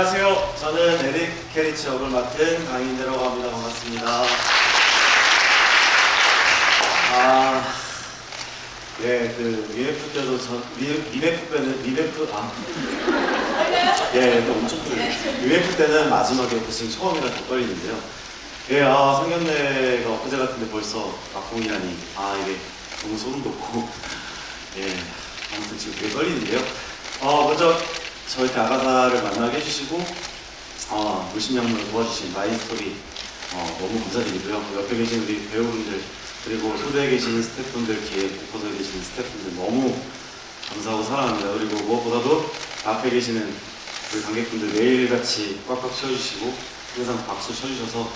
안녕하세요. 저는 에릭 캐리치 역을 맡은 강인재라고 합니다. 반갑습니다. 아, 예, 그 리메프 때도 저 리, 리메프 때는 리메프 아, 예, 또 엄청 떨리네. 리메프 때는 마지막에 지금 처음이라 더 떨리는데요. 예, 아 상견례가 엊그제 같은데 벌써 막공이라니 아 이게 너무 소름 돋고 예, 아무튼 지금 되게 떨리는데요. 어, 먼저 저희 아가사를 만나게 해주시고 어, 물심양면을 도와주신 마이스토리 어, 너무 감사드리고요. 그 옆에 계신 우리 배우분들 그리고 소대에 계시는 스태프분들, 뒤에 복고서에 계시는 스태프분들 너무 감사하고 사랑합니다. 그리고 무엇보다도 앞에 계시는 우리 관객분들 매일같이 꽉꽉 채워주시고 항상 박수 쳐주셔서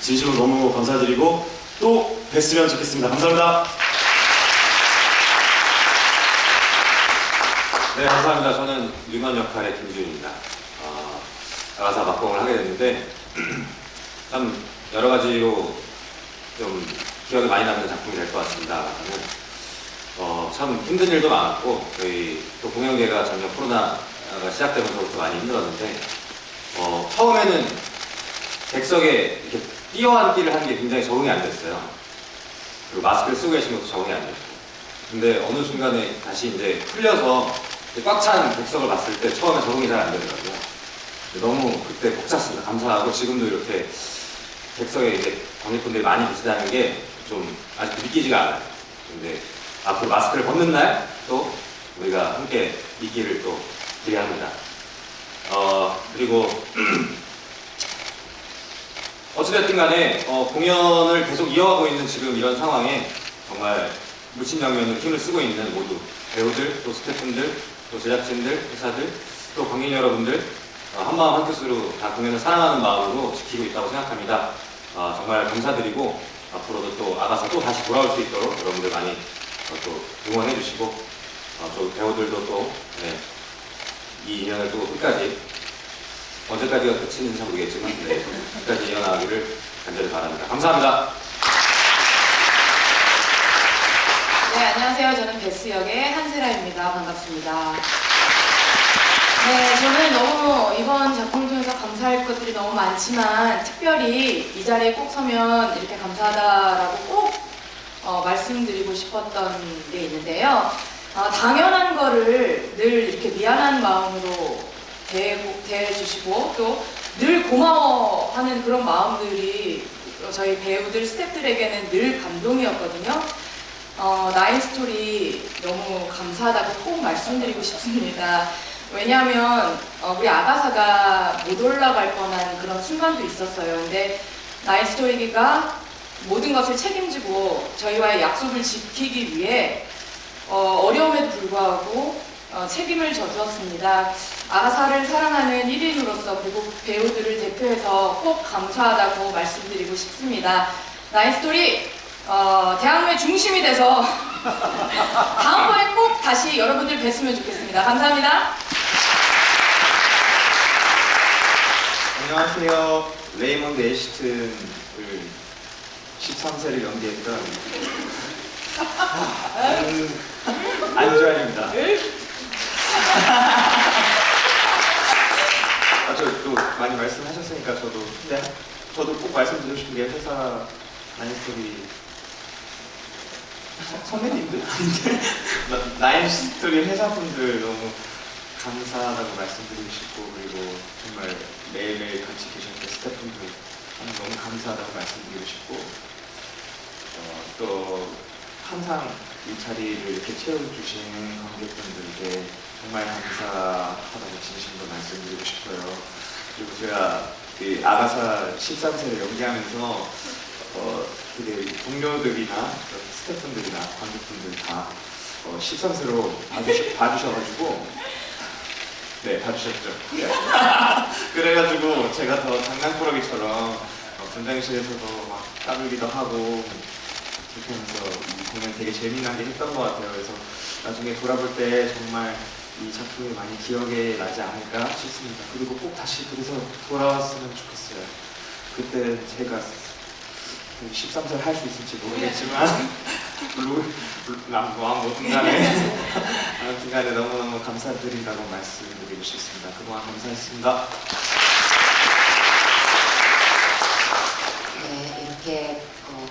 진심으로 너무 감사드리고 또 뵀으면 좋겠습니다. 감사합니다. 네, 감사합니다. 저는 유만 역할의 김지훈입니다. 어, 아가사 막공을 하게 됐는데 참 여러 가지로 좀 기억에 많이 남는 작품이 될 것 같습니다. 어, 참 힘든 일도 많았고 저희 또 공연계가 작년 코로나가 시작되면서부터 많이 힘들었는데 어, 처음에는 객석에 이렇게 뛰어앉기를 하는 게 굉장히 적응이 안 됐어요. 그리고 마스크를 쓰고 계신 것도 적응이 안 됐고 근데 어느 순간에 다시 이제 풀려서 꽉찬 객석을 봤을 때 처음에 적응이 잘 안 되더라고요. 너무 그때 벅찼습니다. 감사하고 지금도 이렇게 객석에 이제 관객분들이 많이 계시다는 게 좀 아직 믿기지가 않아요. 근데 앞으로 마스크를 벗는 날 또 우리가 함께 있기를 또 기대합니다. 어, 그리고 어찌됐든 간에 어, 공연을 계속 이어가고 있는 지금 이런 상황에 정말 무친장면으로 힘을 쓰고 있는 모두 배우들, 또 스태프분들, 또 제작진들, 회사들, 또 관객 여러분들 어, 한마음 한뜻으로 다 공연을 사랑하는 마음으로 지키고 있다고 생각합니다. 어, 정말 감사드리고 앞으로도 또 아가사 또 다시 돌아올 수 있도록 여러분들 많이 어, 또 응원해 주시고 어, 또 배우들도 또 네, 이 인연을 또 끝까지 언제까지가 끝인지 잘 모르겠지만 네, 끝까지 이어나가기를 간절히 바랍니다. 감사합니다. 네, 안녕하세요. 저는 베스 역의 한세라입니다. 반갑습니다. 네, 저는 너무 이번 작품을 통해서 감사할 것들이 너무 많지만 특별히 이 자리에 꼭 서면 이렇게 감사하다라고 꼭 어, 말씀드리고 싶었던 게 있는데요. 어, 당연한 거를 늘 이렇게 미안한 마음으로 대해, 대해 주시고 또 늘 고마워하는 그런 마음들이 저희 배우들, 스태프들에게는 늘 감동이었거든요. 어, 나인 스토리 너무 감사하다고 꼭 말씀드리고 싶습니다. 왜냐하면 어, 우리 아가사가 못 올라갈 뻔한 그런 순간도 있었어요. 근데 나인 스토리가 모든 것을 책임지고 저희와의 약속을 지키기 위해 어, 어려움에도 불구하고 어, 책임을 져주었습니다. 아가사를 사랑하는 1인으로서 그리고 배우들을 대표해서 꼭 감사하다고 말씀드리고 싶습니다. 나인 스토리 어, 대학로의 중심이 돼서 다음번에 꼭 다시 여러분들 뵀으면 좋겠습니다. 감사합니다. 안녕하세요. 레이먼드 에시튼을 13세를 연기했던 음, 안주환입니다. 아, 저또 많이 말씀하셨으니까 저도 네, 저도 꼭 말씀드리고 싶은 게 회사 나인스토리 서- 선배님들? 나- 나인스토리 회사분들 너무 감사하다고 말씀드리고 싶고 그리고 정말 매일매일 같이 계셨던 스태프분들 너무 감사하다고 말씀드리고 싶고 어, 또 항상 이 자리를 이렇게 채워주시는 관객분들께 정말 감사하다고 진심으로 말씀드리고 싶어요. 그리고 제가 이 아가사 13세를 연기하면서 어, 동료들이나 스태프분들이나 관객분들 다 어, 13세로 봐주셔, 봐주셔가지고 네, 봐주셨죠. 네. 그래가지고 제가 더 장난꾸러기처럼 어, 분장실에서도 막 까불기도 하고 그렇게 하면서 이 공연 되게 재미나게 했던 것 같아요. 그래서 나중에 돌아볼 때 정말 이 작품이 많이 기억에 나지 않을까 싶습니다. 그리고 꼭 다시 그래서 돌아왔으면 좋겠어요. 그때 제가 13살 할 수 있을지 모르겠지만 루, 남, 뭐, 아무튼 간에 아무튼 간에 너무너무 감사드린다고 말씀드리고 싶습니다. 동안 감사했습니다. 네, 이렇게 어,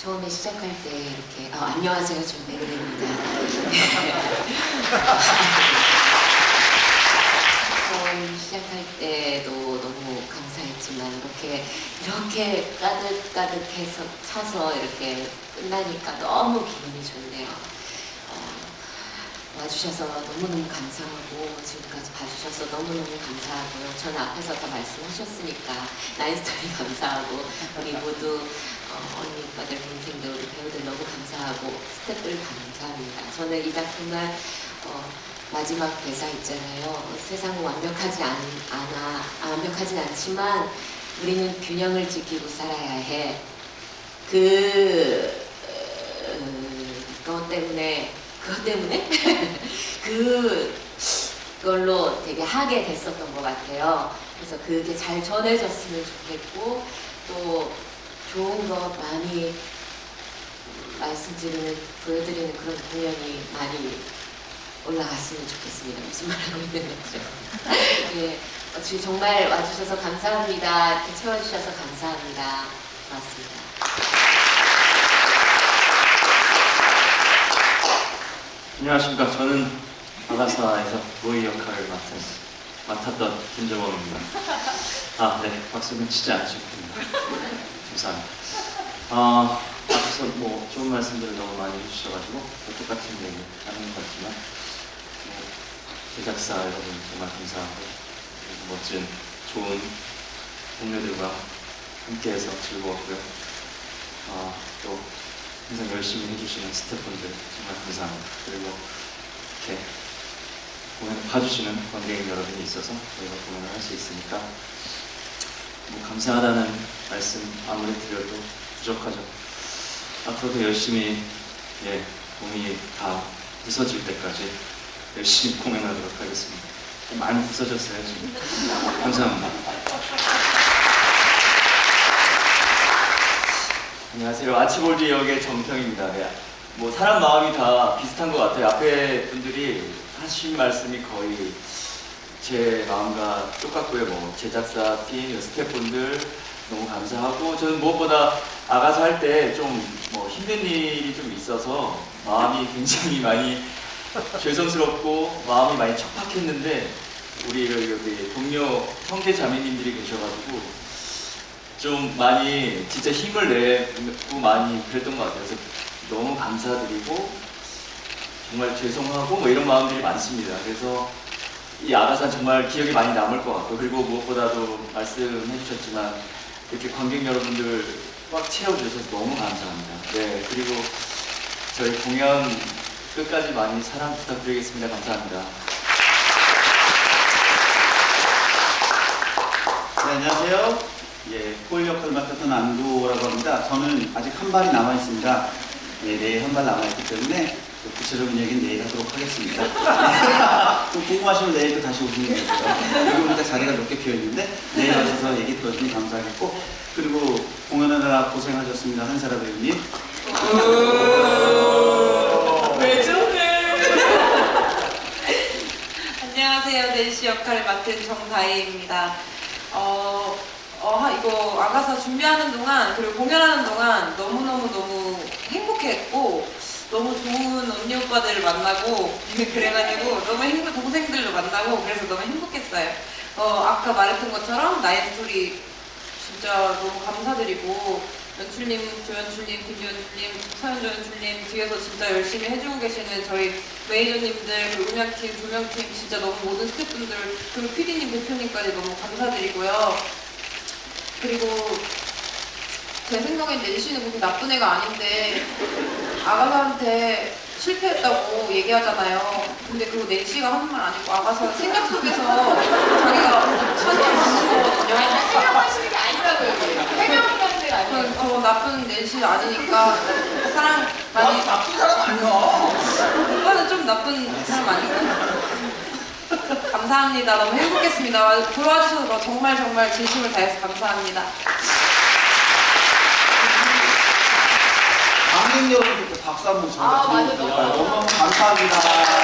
처음에 시작할 때 이렇게 아, 안녕하세요, 저 메리입니다. 처음 시작할 때도 너무 감사했 지만 이렇게 이렇게 까득까득해서 차서 이렇게 끝나니까 너무 기분이 좋네요. 어, 와주셔서 너무너무 감사하고 지금까지 봐주셔서 너무너무 감사하고요. 저는 앞에서 다 말씀하셨으니까 나인스토리 감사하고 우리 모두 어, 언니 오빠들 동생들 우리 배우들 너무 감사하고 스태프들 감사합니다. 저는 이 작품을 어, 마지막 대사 있잖아요. 세상은 완벽하지 않, 않아 아, 완벽하진 않지만 우리는 균형을 지키고 살아야 해. 그 어, 그것 때문에 그것 때문에 그 걸로 되게 하게 됐었던 것 같아요. 그래서 그게 잘 전해졌으면 좋겠고 또 좋은 거 많이 말씀드리는 보여드리는 그런 공연이 많이 올라갔으면 좋겠습니다. 무슨 말 하고 있는 거죠? 예, 어, 정말 와주셔서 감사합니다. 이렇게 채워주셔서 감사합니다. 고맙습니다. 안녕하십니까. 저는 아가사에서 로이 역할을 맡은, 맡았던 김정원입니다. 아, 네. 박수는 치지 않으셨습니다. 감사합니다. 어, 앞에서 뭐 좋은 말씀들을 너무 많이 해주셔가지고 또 똑같은 얘기 하는 것 같지만 뭐, 제작사 여러분 정말 감사하고 멋진 좋은 동료들과 함께해서 즐거웠고요. 어, 또 항상 열심히 해주시는 스태프분들 정말 감사합니다. 그리고 이렇게 공연을 봐주시는 관객 여러분이 있어서 저희가 공연을 할 수 있으니까 뭐 감사하다는 말씀 아무리 드려도 부족하죠. 앞으로도 열심히 예 몸이 다 부서질 때까지 열심히 공연하도록 하겠습니다. 많이 부서졌어요 지금. 감사합니다. 안녕하세요. 아치볼드 역의 정평입니다. 네. 뭐 사람 마음이 다 비슷한 것 같아요. 앞에 분들이 하신 말씀이 거의 제 마음과 똑같고요. 뭐 제작사 팀, 스태프분들 너무 감사하고 저는 무엇보다 아가사 할때 좀 뭐 힘든 일이 좀 있어서 마음이 굉장히 많이 죄송스럽고 마음이 많이 척박했는데 우리 여기 동료 형제 자매님들이 계셔가지고 좀 많이 진짜 힘을 내고 많이 그랬던 것 같아요. 그래서 너무 감사드리고 정말 죄송하고 뭐 이런 마음들이 많습니다. 그래서 이 아가산 정말 기억이 많이 남을 것 같고 그리고 무엇보다도 말씀해 주셨지만 이렇게 관객 여러분들 꽉 채워주셔서 너무 감사합니다. 네 그리고 저희 공연 끝까지 많이 사랑 부탁드리겠습니다. 감사합니다. 네, 안녕하세요. 예, 폴 역할 맡았던 안도라고 합니다. 저는 아직 한 발이 남아 있습니다. 예, 내일 한 발 남아 있기 때문에 또 구체적인 얘기는 내일 하도록 하겠습니다. 또 궁금하시면 내일 또 다시 오시면 되고요. 여기 보니까 자리가 몇 개 비어 있는데 내일 와셔서 얘기 들어주면 감사하겠고 그리고 공연하느라 고생하셨습니다. 한사라 배우님. 왜 저래? 안녕하세요. 낸시 역할을 맡은 정다희입니다. 어, 어, 하- 이거 아가사 준비하는 동안 그리고 공연하는 동안 너무너무 너무 행복했고 너무 좋은 언니 오빠들을 만나고 그래가지고 너무 행복 동생들도 만나고 그래서 너무 행복했어요. 어, 아까 말했던 것처럼 나의 스토리 진짜 너무 감사드리고 연출님, 조연출님, 김연출님, 서현조 연출님 뒤에서 진짜 열심히 해주고 계시는 저희 매니저님들, 그리고 음향팀, 조명팀 진짜 너무 모든 스태프분들 그리고 PD님, 대표님까지 너무 감사드리고요. 그리고 제 생각엔 낸시는 그렇게 나쁜 애가 아닌데 아가사한테 실패했다고 얘기하잖아요. 근데 그거 낸시가 하는 말 아니고 아가사 생각 속에서 자기가 천년 만든 거거든요. 해명하시는 게 아니라고요. 해명 저는 저 나쁜 낸시 아니니까 사랑 많이 나쁜 사람 아니야. 오빠는 좀 나쁜 사람 아닌가? 감사합니다. 너무 행복했습니다. 보러 와주셔서 정말 정말 진심을 다해서 감사합니다. 관객 여러분께 박수 한번 아. 너무 너무 감사합니다.